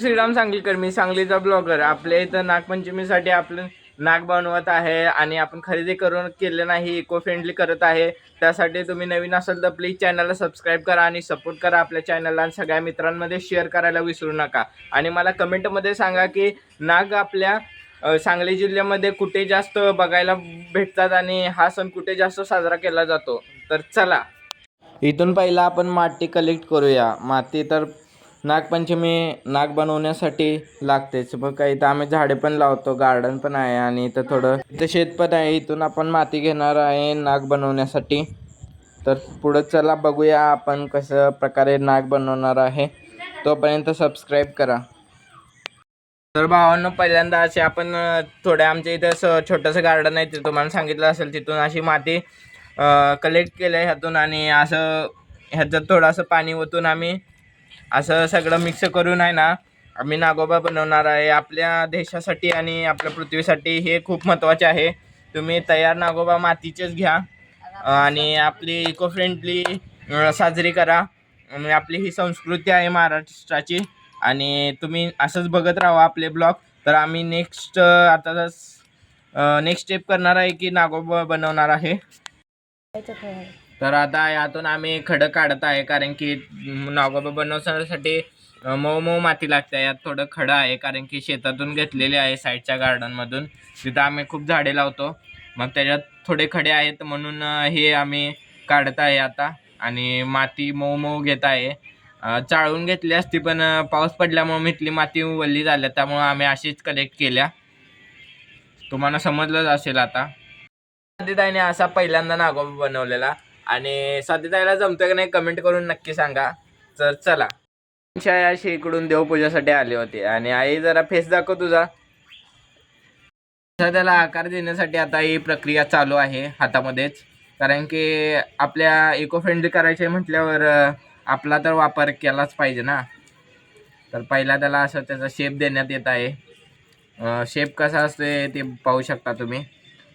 श्रीराम सांगलीकर मी सांगलीचा ब्लॉगर आपल्या इथं नागपंचमीसाठी आपलं नाग बनवत आहे आणि आपण खरेदी करून केलं नाही इको फ्रेंडली करत आहे. त्यासाठी तुम्ही नवीन असाल तर प्लीज चॅनलला सबस्क्राईब करा आणि सपोर्ट करा आपल्या चॅनलला आणि सगळ्या मित्रांमध्ये शेअर करायला विसरू नका. आणि मला कमेंटमध्ये सांगा की नाग आपल्या सांगली जिल्ह्यामध्ये कुठे जास्त बघायला भेटतात आणि हा सण कुठे जास्त साजरा केला जातो? तर चला. इथून पहिला आपण माती कलेक्ट करूया. माती तर नागपंचमी नाग बनवण्यासाठी लागतेच. मग काही इथं आम्ही झाडे पण लावतो गार्डन पण आहे आणि इथं थोडं इथं शेत पण आहे. इथून आपण माती घेणार आहे नाग बनवण्यासाठी. तर पुढं चला बघूया आपण कसं प्रकारे नाग बनवणार आहे. तोपर्यंत सबस्क्राईब करा. तर भावांनो पहिल्यांदा असे आपण थोड्या आमच्या इथं असं छोटंसं गार्डन आहे ते तुम्हाला सांगितलं असेल तिथून अशी माती कलेक्ट केलं आहे ह्यातून आणि असं ह्याच्यात थोडंसं पाणी ओतून आम्ही असं सगळं मिक्स करून आहे ना आम्ही नागोबा बनवणार आहे. आपल्या देशासाठी आणि आपल्या पृथ्वीसाठी हे खूप महत्त्वाचे आहे. तुम्ही तयार नागोबा मातीचेच घ्या. आणि आपली इको फ्रेंडली साजरी करा. आणि आपली ही संस्कृती आहे महाराष्ट्राची. आणि तुम्ही असंच बघत राहा आपले ब्लॉग. तर आम्ही नेक्स्ट आता नेक्स्ट स्टेप करणार आहे की नागोबा बनवणार आहे. तर आता यातून आम्ही खडं काढत आहे कारण की नागोबा बनवण्यासाठी मऊ मऊ माती लागते. यात थोडं खडं आहे कारण की शेतातून घेतलेले आहे साईडच्या गार्डनमधून तिथं आम्ही खूप झाडे लावतो. मग त्याच्यात थोडे खडे आहेत म्हणून हे आम्ही काढत आहे आता. आणि माती मऊ मऊ घेत आहे. चाळून घेतली असती पण पाऊस पडल्यामुळे इथली माती वल्ली झाल्या. त्यामुळं आम्ही अशीच कलेक्ट केल्या. तुम्हाला समजलंच असेल आता. साधीताईने असा पहिल्यांदा नागोबा बनवलेला. आणि साधीताईला जमतं की नाही कमेंट करून नक्की सांगा. तर चला. शाय अशी इकडून देवपूजासाठी आली होती. आणि आई जरा फेस दाखव तुझा. त्याला आकार देण्यासाठी आता ही प्रक्रिया चालू आहे हातामध्येच. कारण की आपल्या इको फ्रेंडली करायचे म्हटल्यावर आपला तर वापर केलाच पाहिजे ना. तर पहिला त्याला असं त्याचा शेप देण्यात येत आहे. शेप कसा असते ते पाहू शकता तुम्ही.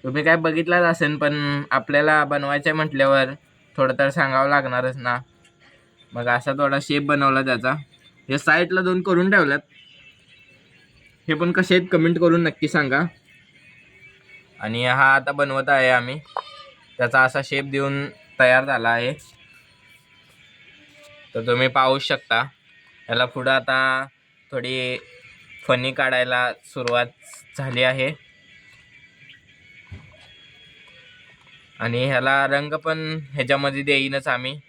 तुम्ही काय बघितलाच असेल पण आपल्याला बनवायचं आहे म्हटल्यावर थोडं तर सांगावं लागणारच ना. मग असा थोडा शेप बनवला त्याचा. हे साईडला दोन करून ठेवल्यात. हे पण कसे आहेत कमेंट करून नक्की सांगा. आणि हा आता बनवत आहे आम्ही. त्याचा असा शेप देऊन तयार झाला आहे. तर तुम्ही पाहू शकता. याला पुढं आता थोडी फणी काढायला सुरुवात झाली आहे. आणि ह्याला रंग पण ह्याच्यामध्ये देईनच आम्ही.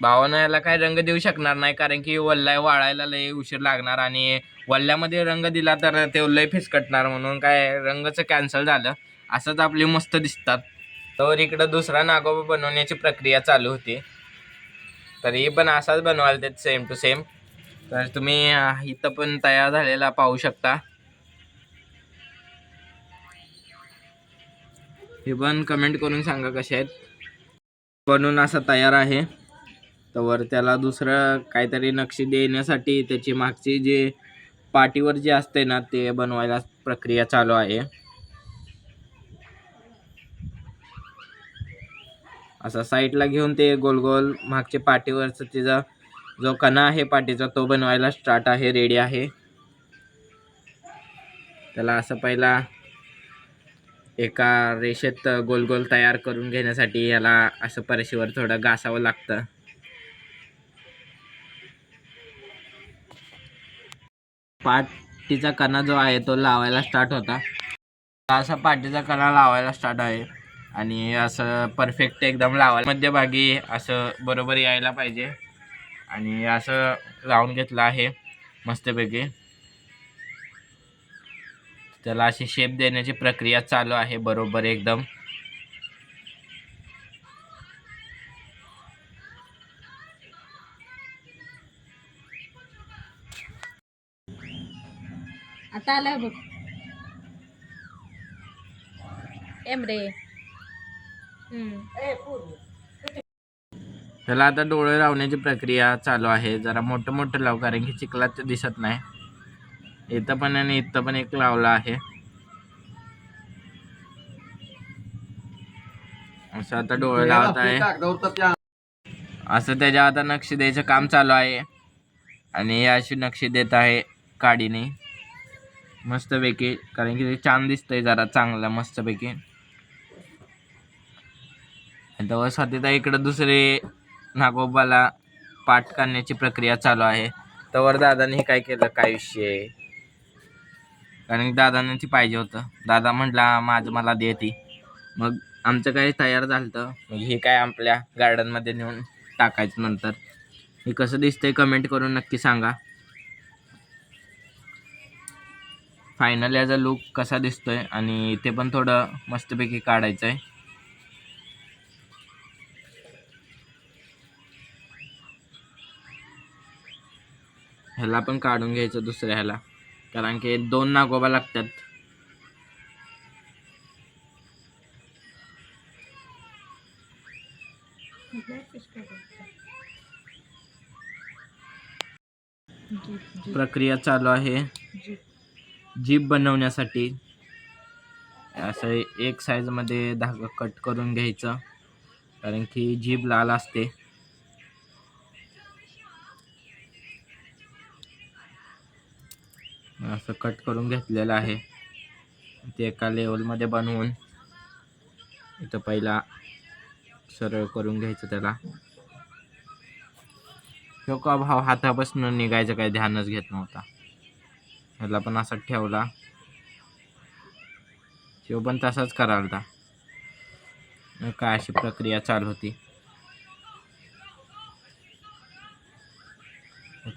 भावानं याला काय रंग देऊ शकणार नाही कारण की वल्लाय वाळायला लय उशीर लागणार आणि वल्ल्यामध्ये रंग दिला तर ते लय फिसकटणार म्हणून काय रंगचं कॅन्सल झालं. असंच आपली मस्त दिसतात. तर इकडं दुसरा नागोबा बनवण्याची प्रक्रिया चालू होती. तरी पण असाच बनवाल ते सेम टू सेम तर तुम्ही इथं पण तयार झालेला पाहू शकता. हे पण कमेंट करून सांगा कसे आहेत. बनून असा तयार आहे. तर त्याला दुसरं काहीतरी नक्षी देण्यासाठी त्याची मागची जे पाठीवर जे असते ना ते बनवायला प्रक्रिया चालू आहे. असा साईडला घेऊन ते गोल गोल मागच्या पाठीवरचं तिचा जो कणा आहे पाठीचा तो बनवायला स्टार्ट आहे रेडी आहे. त्याला असं पहिला एका रेषेत गोल गोल तयार करून घेण्यासाठी याला असं परशीवर थोडं घासावं लागतं. पाठीचा कणा जो आहे तो लावायला स्टार्ट होता. असा पाठीचा कणा लावायला स्टार्ट आहे. आणि असं परफेक्ट एकदम लावायला मध्यभागी असं बरोबर यायला पाहिजे. आणि असं लावून घेतलं आहे मस्तपैकी. त्याला अशी शेप देण्याची प्रक्रिया चालू आहे बरोबर एकदम. आता आलाय बघ. एम रे. त्याला आता डोळे लावण्याची प्रक्रिया चालू आहे. जरा मोठं मोठं लाव कारण की चिखलात दिसत नाही. इथं पण आणि इथं पण एक लावला आहे. असं आता डोळे लावत आहे. असं त्याच्या आता नक्षी द्यायचं काम चालू आहे. आणि हे अशी नक्षी देत आहे काडीने. मस्तपैकी कारण की ते छान दिसतंय जरा चांगलं मस्तपैकी. तेव्हा सतीता इकडं दुसरे नागोबाला पाठ करण्याची प्रक्रिया चालू आहे. तवर दादाने काय केलं? काय विषय? कारण की दादांना ती पाहिजे होतं. दादा म्हटला माझं मला दे ती. मग आमचं काय तयार झालं तर मग हे काय आपल्या गार्डनमध्ये नेऊन टाकायचं नंतर. हे कसं दिसतंय कमेंट करून नक्की सांगा. फायनल याचा लुक कसा दिसतोय आणि ते पण थोडं मस्तपैकी काढायचं आहे ह्याला पण काढून घ्यायचं दुसऱ्या ह्याला कारण की दोन नागोबा लागतात. प्रक्रिया चालू आहे. जीप बनवण्यासाठी. असं एक साईजमध्ये धागा कट करून घ्यायचं. कारण की जीभ लाल असते. असं कट करून घेतलेलं आहे. ते एका लेवलमध्ये बनवून इथं पहिला सरळ करून घ्यायचं त्याला. ह्यो का भाव हातापासून निघायचं काही ध्यानच घेत नव्हता. ह्याला पण असा ठेवला. तो पण तसाच कराल मग काय अशी प्रक्रिया चालू होती.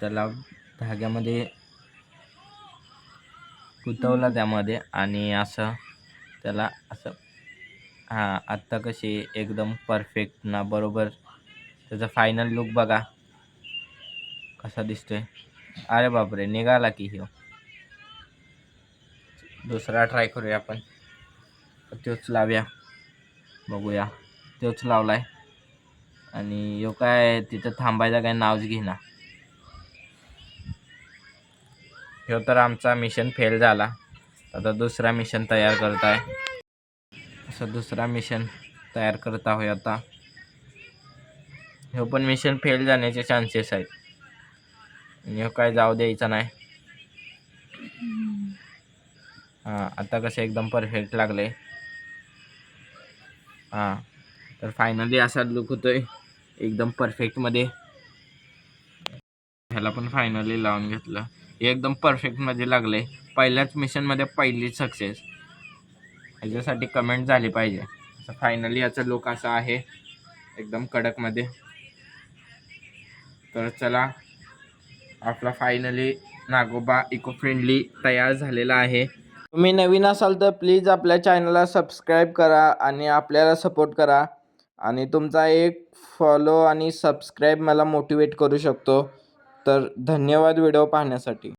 त्याला धाग्यामध्ये गुंतवला त्यामध्ये आणि असं त्याला असं हां आत्ता कशी एकदम परफेक्ट ना बरोबर. त्याचा फायनल लुक बघा. कसा दिसतोय. अरे बापरे निघाला की हो दुसरा ट्राय करूया आपण. तोच लावूया. बघूया. तोच लावलाय. आणि यो काय तिथं थांबायचं काय नावच घेना ह्यो तर आमचा मिशन फेल झाला. आता दुसरा मिशन तयार करत आहे. असं दुसरा मिशन तयार करत आहोत आता. ह्यो पण मिशन फेल जाण्याचे चान्सेस आहेत. आणि ह्यो काय जाऊ द्यायचा नाही. हां आता कसं एकदम परफेक्ट लागले. हां तर फायनली असा लुक होतोय. एकदम परफेक्टमध्ये ह्याला पण फायनली लावून घेतलं. एकदम परफेक्टमध्ये लागले पहिल्याच मिशनमध्ये पहिली सक्सेस ह्याच्यासाठी कमेंट झाली पाहिजे. असं फायनली याचा लुक असा आहे. एकदम कडकमध्ये. तर चला आपला फायनली नागोबा इको फ्रेंडली तयार झालेला आहे. तुम्ही नवीन असाल तर प्लीज आपल्या चॅनलला सबस्क्राईब करा आणि आपल्याला सपोर्ट करा. आणि तुमचा एक फॉलो आणि सबस्क्राईब मला मोटिवेट करू शकतो. तर धन्यवाद व्हिडिओ पाहण्यासाठी.